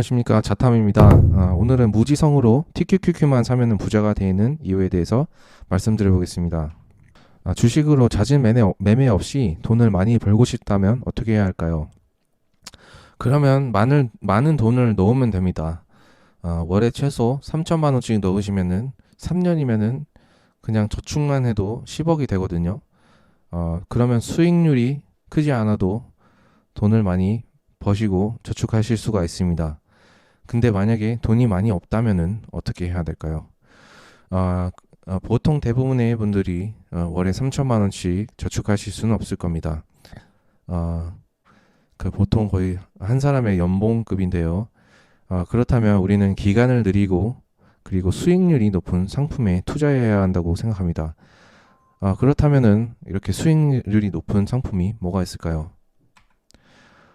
안녕하십니까 자탐입니다. 아, 오늘은 무지성으로 TQQQ만 사면은 부자가 되는 이유에 대해서 말씀드려보겠습니다. 아, 주식으로 잦은 매매, 매매 없이 돈을 많이 벌고 싶다면 어떻게 해야 할까요? 그러면 많은 많은 돈을 넣으면 됩니다. 아, 월에 최소 3천만 원씩 넣으시면은 3년이면은 그냥 저축만 해도 10억이 되거든요. 어, 그러면 수익률이 크지 않아도 돈을 많이 버시고 저축하실 수가 있습니다. 근데 만약에 돈이 많이 없다면은 어떻게 해야 될까요? 아, 어, 보통 대부분의 분들이 어, 월에 3천만 원씩 저축하실 수는 없을 겁니다. 어, 그 보통 거의 한 사람의 연봉급인데요. 어, 그렇다면 우리는 기간을 늘리고 그리고 수익률이 높은 상품에 투자해야 한다고 생각합니다. 아, 그렇다면은 이렇게 수익률이 높은 상품이 뭐가 있을까요?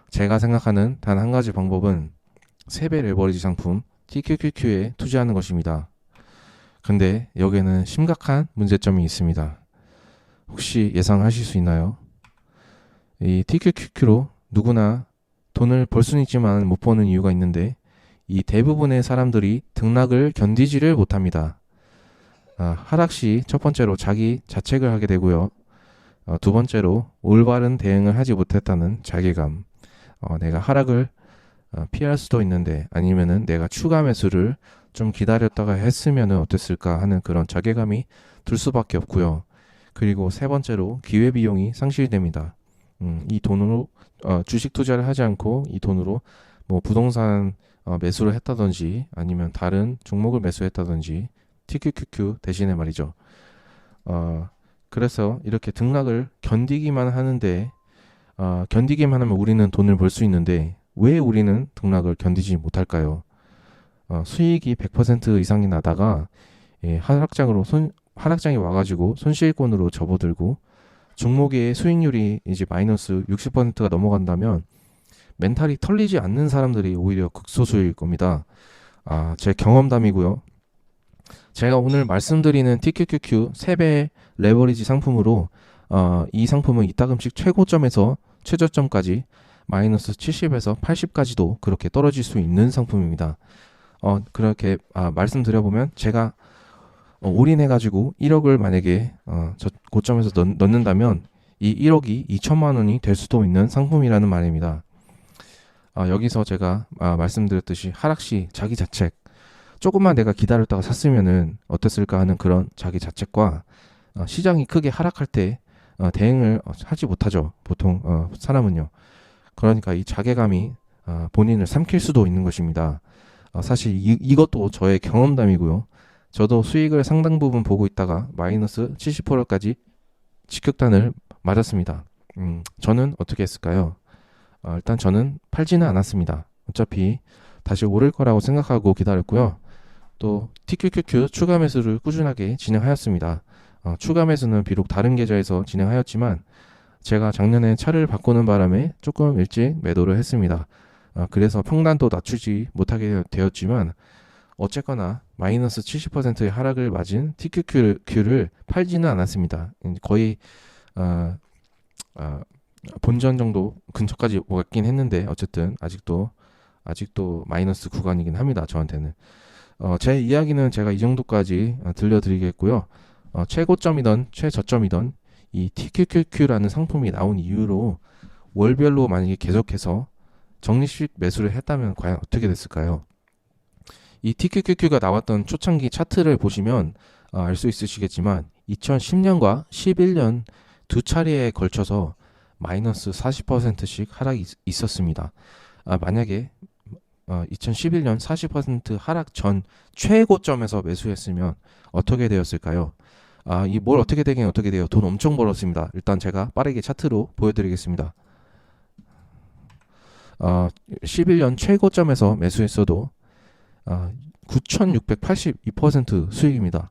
제가 생각하는 단 한 가지 방법은 세배 레버리지 상품 TQQQ에 투자하는 것입니다. 근데 여기에는 심각한 문제점이 있습니다. 혹시 예상하실 수 있나요? 이 TQQQ로 누구나 돈을 벌 수는 있지만 못 버는 이유가 있는데 이 대부분의 사람들이 등락을 견디지를 못합니다. 아, 하락 시 첫 번째로 자기 자책을 하게 되고요. 어, 두 번째로 올바른 대응을 하지 못했다는 자괴감. 어, 내가 하락을 어, 피할 수도 있는데 아니면은 내가 추가 매수를 좀 기다렸다가 했으면은 어땠을까 하는 그런 자괴감이 들 수밖에 없고요. 그리고 세 번째로 기회 비용이 상실됩니다. 음, 이 돈으로 어, 주식 투자를 하지 않고 이 돈으로 뭐 부동산 어, 매수를 했다든지 아니면 다른 종목을 매수했다든지 TQQQ 대신에 말이죠. 어, 그래서 이렇게 등락을 견디기만 하는데 어, 견디기만 하면 우리는 돈을 벌 수 있는데 왜 우리는 등락을 견디지 못할까요? 어, 수익이 100% 이상이 나다가 예, 하락장으로 손, 하락장이 와가지고 손실권으로 접어들고 종목의 수익률이 이제 마이너스 60%가 넘어간다면 멘탈이 털리지 않는 사람들이 오히려 극소수일 겁니다. 아, 제 경험담이고요. 제가 오늘 말씀드리는 TQQQ 3배 레버리지 상품으로 어, 이 상품은 이따금씩 최고점에서 최저점까지 마이너스 70에서 80까지도 그렇게 떨어질 수 있는 상품입니다. 어, 그렇게 아, 말씀드려보면 제가 어, 올인해가지고 1억을 만약에 어, 저 고점에서 넣, 넣는다면 이 1억이 2천만 원이 될 수도 있는 상품이라는 말입니다. 아, 여기서 제가 아, 말씀드렸듯이 하락 시 자기 자책 조금만 내가 기다렸다가 샀으면은 어땠을까 하는 그런 자기 자책과 어, 시장이 크게 하락할 때 어, 대응을 어, 하지 못하죠. 보통 어, 사람은요. 그러니까 이 자괴감이 어, 본인을 삼킬 수도 있는 것입니다. 어, 사실 이, 이것도 저의 경험담이고요. 저도 수익을 상당 부분 보고 있다가 마이너스 70%까지 직격단을 맞았습니다. 음, 저는 어떻게 했을까요? 어, 일단 저는 팔지는 않았습니다. 어차피 다시 오를 거라고 생각하고 기다렸고요. 또 TQQQ 추가 매수를 꾸준하게 진행하였습니다. 어, 추가 매수는 비록 다른 계좌에서 진행하였지만 제가 작년에 차를 바꾸는 바람에 조금 일찍 매도를 했습니다. 어, 그래서 평단도 낮추지 못하게 되었지만 어쨌거나 마이너스 70%의 하락을 맞은 TQQ를 팔지는 않았습니다. 거의 어, 어, 본전 정도 근처까지 왔긴 했는데 어쨌든 아직도 아직도 마이너스 구간이긴 합니다. 저한테는. 어, 제 이야기는 제가 이 정도까지 어, 들려드리겠고요. 어, 최고점이던 최저점이던 이 TQQQ라는 상품이 나온 이후로 월별로 만약에 계속해서 적립식 매수를 했다면 과연 어떻게 됐을까요? 이 TQQQ가 나왔던 초창기 차트를 보시면 어, 알수 있으시겠지만 2010년과 11년 두 차례에 걸쳐서 마이너스 40%씩 하락이 있- 있었습니다. 아, 만약에 어, 2011년 40% 하락 전 최고점에서 매수했으면 어떻게 되었을까요? 아, 이 뭘 어떻게 되긴 어떻게 돼요? 돈 엄청 벌었습니다. 일단 제가 빠르게 차트로 보여드리겠습니다. 어, 11년 최고점에서 매수했어도 아, 9,682% 수익입니다.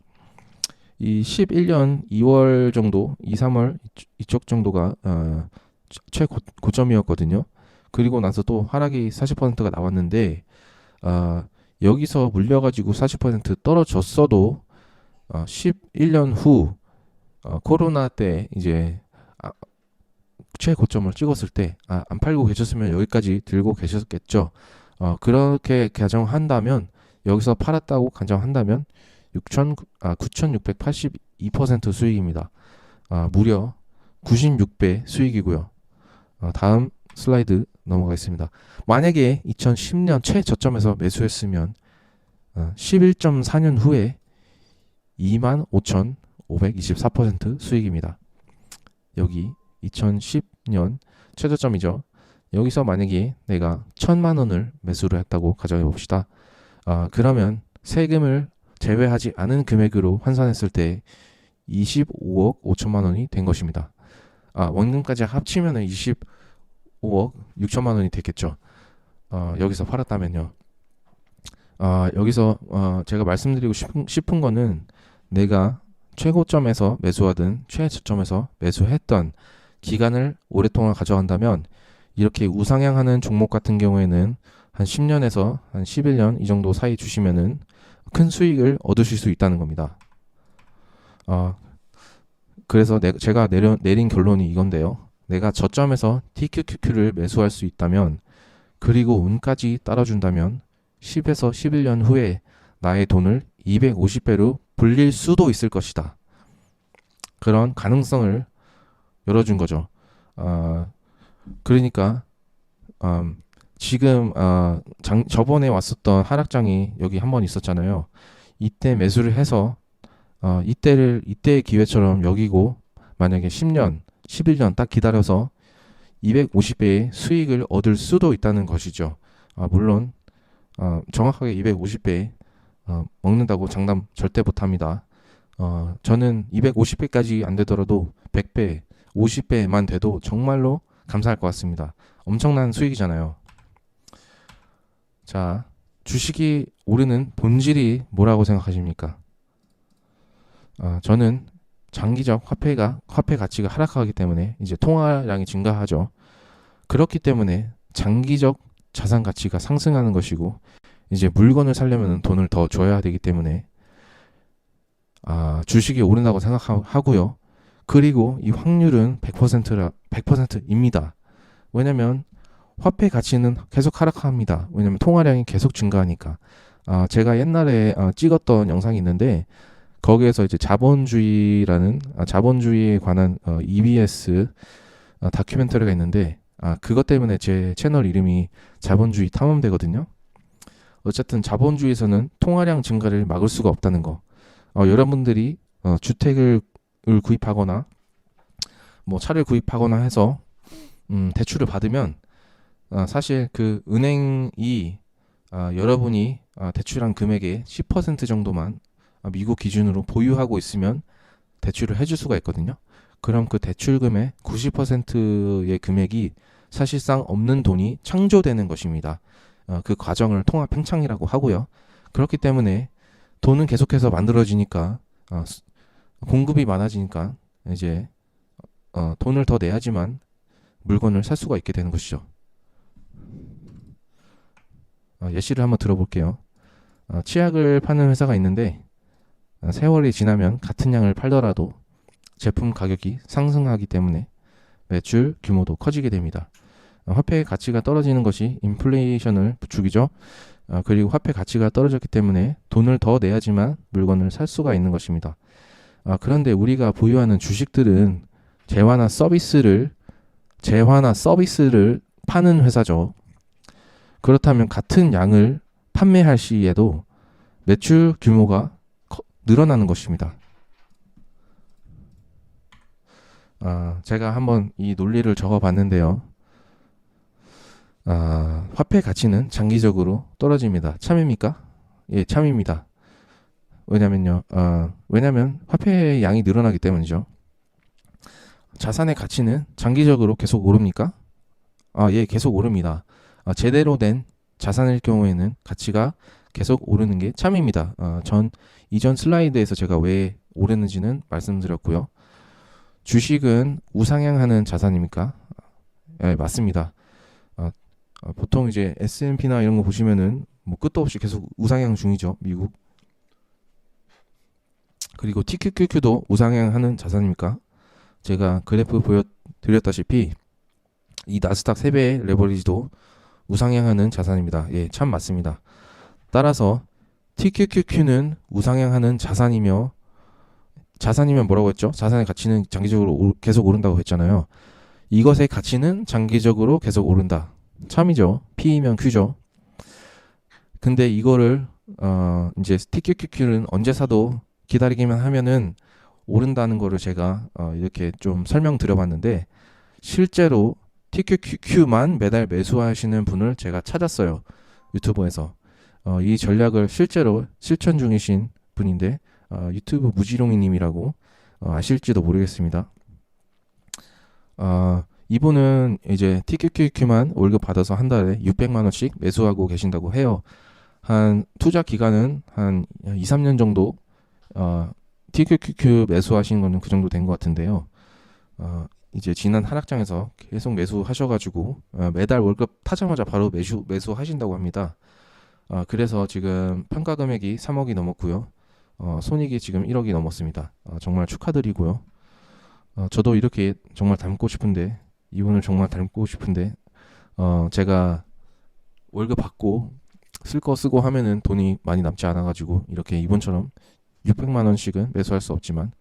이 11년 2월 정도, 2, 3월 이쪽- 정도가 어, 최고점이었거든요. 그리고 나서 또 하락이 40%가 나왔는데 아, 여기서 물려가지고 40% 떨어졌어도 어, 11년 후 어, 코로나 때 이제 아, 최고점을 찍었을 때 아, 안 팔고 계셨으면 여기까지 들고 계셨겠죠. 어, 그렇게 가정한다면 여기서 팔았다고 가정한다면 6천 아 9,682% 수익입니다. 아, 무려 96배 수익이고요. 어, 다음 슬라이드 넘어가겠습니다. 만약에 2010년 최저점에서 매수했으면 어, 11.4년 후에 25,524% 수익입니다. 여기 2010년 최저점이죠. 여기서 만약에 내가 천만 원을 매수를 했다고 가정해 봅시다. 아, 그러면 세금을 제외하지 않은 금액으로 환산했을 때 25억 5천만 원이 된 것입니다. 아, 원금까지 합치면 25억 6천만 원이 됐겠죠. 어, 여기서 팔았다면요. 아, 여기서 어, 제가 말씀드리고 싶은, 싶은 거는 내가 최고점에서 매수하든 최저점에서 매수했던 기간을 오랫동안 가져간다면 이렇게 우상향하는 종목 같은 경우에는 한 10년에서 한 11년 이 정도 사이 주시면은 큰 수익을 얻으실 수 있다는 겁니다. 어, 그래서 내, 제가 내려, 내린 결론이 이건데요. 내가 저점에서 TQQQ를 매수할 수 있다면 그리고 운까지 따라준다면 10에서 11년 후에 나의 돈을 250배로 불릴 수도 있을 것이다. 그런 가능성을 열어준 거죠. 아, 그러니까 음, 지금 아, 장, 저번에 왔었던 하락장이 여기 한 번 있었잖아요. 이때 매수를 해서 어, 이때를 이때의 기회처럼 여기고 만약에 10년, 11년 딱 기다려서 250배의 수익을 얻을 수도 있다는 것이죠. 아, 물론 어, 정확하게 250배 어, 먹는다고 장담 절대 못합니다. 어, 저는 250배까지 안 되더라도 100배, 50배만 돼도 정말로 감사할 것 같습니다. 엄청난 수익이잖아요. 자, 주식이 오르는 본질이 뭐라고 생각하십니까? 아, 저는 장기적 화폐가 화폐 가치가 하락하기 때문에 이제 통화량이 증가하죠. 그렇기 때문에 장기적 자산 가치가 상승하는 것이고 이제 물건을 살려면 돈을 더 줘야 되기 때문에 아, 주식이 오른다고 생각하고요. 그리고 이 확률은 100%라 100%입니다. 왜냐면 화폐 가치는 계속 하락합니다. 왜냐면 통화량이 계속 증가하니까. 아, 제가 옛날에 아, 찍었던 영상이 있는데 거기에서 이제 자본주의라는 아, 자본주의에 관한 어, EBS 어, 다큐멘터리가 있는데 아, 그것 때문에 제 채널 이름이 자본주의 탐험대거든요. 어쨌든 자본주의에서는 통화량 증가를 막을 수가 없다는 거. 어, 여러분들이 어, 주택을 구입하거나 뭐 차를 구입하거나 해서 음, 대출을 받으면 어, 사실 그 은행이 아, 여러분이 아, 대출한 금액의 10% 정도만 아, 미국 기준으로 보유하고 있으면 대출을 해줄 수가 있거든요. 그럼 그 대출금의 90%의 금액이 사실상 없는 돈이 창조되는 것입니다. 어, 그 과정을 통합 팽창이라고 하고요. 그렇기 때문에 돈은 계속해서 만들어지니까 어, 공급이 많아지니까 이제 어, 돈을 더 내야지만 물건을 살 수가 있게 되는 것이죠. 어, 예시를 한번 들어볼게요. 어, 치약을 파는 회사가 있는데 어, 세월이 지나면 같은 양을 팔더라도 제품 가격이 상승하기 때문에 매출 규모도 커지게 됩니다. 어, 화폐의 가치가 떨어지는 것이 인플레이션을 부추기죠. 어, 그리고 화폐 가치가 떨어졌기 때문에 돈을 더 내야지만 물건을 살 수가 있는 것입니다. 아, 그런데 우리가 보유하는 주식들은 재화나 서비스를 재화나 서비스를 파는 회사죠. 그렇다면 같은 양을 판매할 시에도 매출 규모가 늘어나는 것입니다. 아, 제가 한번 이 논리를 적어 봤는데요. 아, 화폐 가치는 장기적으로 떨어집니다. 참입니까? 예, 참입니다. 왜냐면요, 아, 왜냐면 화폐의 양이 늘어나기 때문이죠. 자산의 가치는 장기적으로 계속 오릅니까? 아, 예, 계속 오릅니다. 아, 제대로 된 자산일 경우에는 가치가 계속 오르는 게 참입니다. 아, 전 이전 슬라이드에서 제가 왜 오르는지는 말씀드렸고요. 주식은 우상향하는 자산입니까? 예, 맞습니다. 아, 아, 보통 이제 S&P나 이런 거 보시면은 뭐 끝도 없이 계속 우상향 중이죠. 미국. 그리고 TQQQ도 우상향하는 자산입니까? 제가 그래프 보여드렸다시피 이 나스닥 3배의 레버리지도 우상향하는 자산입니다. 예, 참 맞습니다. 따라서 TQQQ는 우상향하는 자산이며 자산이면 뭐라고 했죠? 자산의 가치는 장기적으로 오- 계속 오른다고 했잖아요. 이것의 가치는 장기적으로 계속 오른다. 참이죠. P이면 Q죠. 근데 이거를 어 이제 TQQQ는 언제 사도 기다리기만 하면은 오른다는 거를 제가 어 이렇게 좀 설명드려봤는데 실제로 TQQQ만 매달 매수하시는 분을 제가 찾았어요. 유튜브에서. 어, 이 전략을 실제로 실천 중이신 분인데 어, 유튜브 무지롱이님이라고 어, 아실지도 모르겠습니다. 어, 이분은 이제 TQQQ만 월급 받아서 한 달에 600만 원씩 매수하고 계신다고 해요. 한 투자 기간은 한 2, 3년 정도 어, TQQQ 매수하신 거는 그 정도 된 것 같은데요. 어, 이제 지난 하락장에서 계속 매수하셔가지고 어, 매달 월급 타자마자 바로 매수 매수하신다고 합니다. 어, 그래서 지금 평가 금액이 3억이 넘었고요. 어, 손익이 지금 1억이 넘었습니다. 어, 정말 축하드리고요. 어, 저도 이렇게 정말 닮고 싶은데 이분을 정말 닮고 싶은데 어, 제가 월급 받고 쓸 거 쓰고 하면은 돈이 많이 남지 않아가지고 이렇게 이분처럼 600만 원씩은 매수할 수 없지만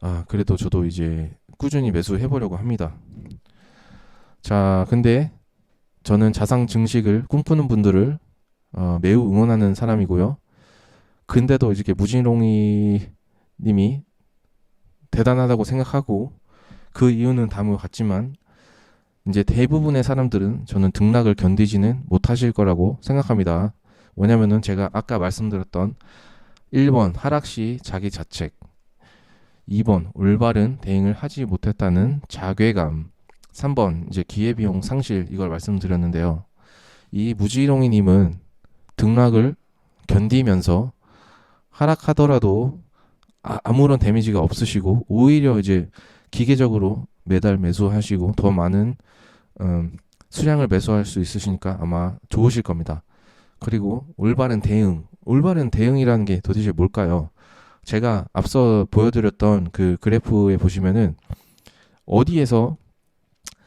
아 그래도 저도 이제 꾸준히 매수해 보려고 합니다. 자 근데 저는 자상 증식을 꿈꾸는 분들을 어, 매우 응원하는 사람이고요. 근데도 이렇게 무진롱이 님이 대단하다고 생각하고 그 이유는 다음과 같지만 이제 대부분의 사람들은 저는 등락을 견디지는 못하실 거라고 생각합니다. 왜냐면은 제가 아까 말씀드렸던 1번 하락 시 자기 자책 2번 올바른 대응을 하지 못했다는 자괴감 3번 이제 기회비용 상실 이걸 말씀드렸는데요. 이 무지롱이님은 등락을 견디면서 하락하더라도 아, 아무런 데미지가 없으시고 오히려 이제 기계적으로 매달 매수하시고 더 많은 음, 수량을 매수할 수 있으시니까 아마 좋으실 겁니다. 그리고 올바른 대응, 올바른 대응이라는 게 도대체 뭘까요? 제가 앞서 보여드렸던 그 그래프에 보시면은 어디에서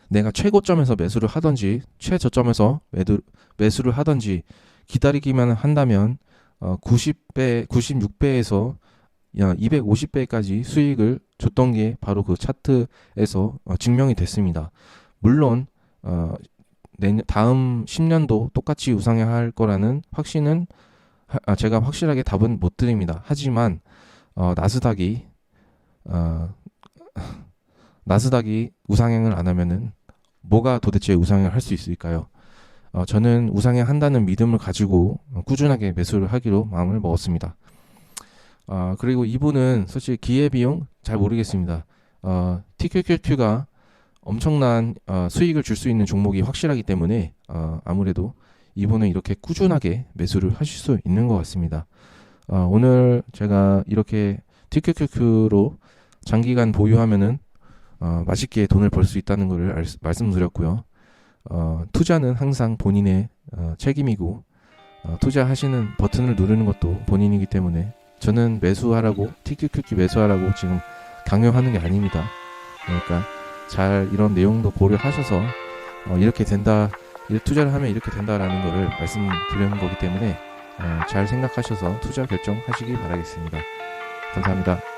내가 최고점에서 매수를 하든지 최저점에서 매도, 매수를 하든지 기다리기만 한다면 어, 90배, 96배에서 야 250배까지 수익을 줬던 게 바로 그 차트에서 어, 증명이 됐습니다. 물론 어, 내년 다음 10년도 똑같이 우상향할 거라는 확신은 하- 아, 제가 확실하게 답은 못 드립니다. 하지만 어, 나스닥이 어, 나스닥이 우상향을 안 하면은 뭐가 도대체 우상향을 할 수 있을까요? 어, 저는 우상향 한다는 믿음을 가지고 어, 꾸준하게 매수를 하기로 마음을 먹었습니다. 아, 그리고 이분은 솔직히 기회비용 잘 모르겠습니다. 어, TQQQ가 엄청난 어, 수익을 줄 수 있는 종목이 확실하기 때문에 어, 아무래도 이분은 이렇게 꾸준하게 매수를 하실 수 있는 것 같습니다. 어, 오늘 제가 이렇게 TQQQ로 장기간 보유하면은 어, 맛있게 돈을 벌 수 있다는 것을 알, 말씀드렸고요. 어, 투자는 항상 본인의 어, 책임이고 어, 투자하시는 버튼을 누르는 것도 본인이기 때문에 저는 매수하라고 TQQQ 매수하라고 지금 강요하는 게 아닙니다. 그러니까 잘 이런 내용도 고려하셔서 어, 이렇게 된다, 이 투자를 하면 이렇게 된다라는 거를 말씀드리는 거기 때문에 어, 잘 생각하셔서 투자 결정하시기 바라겠습니다. 감사합니다.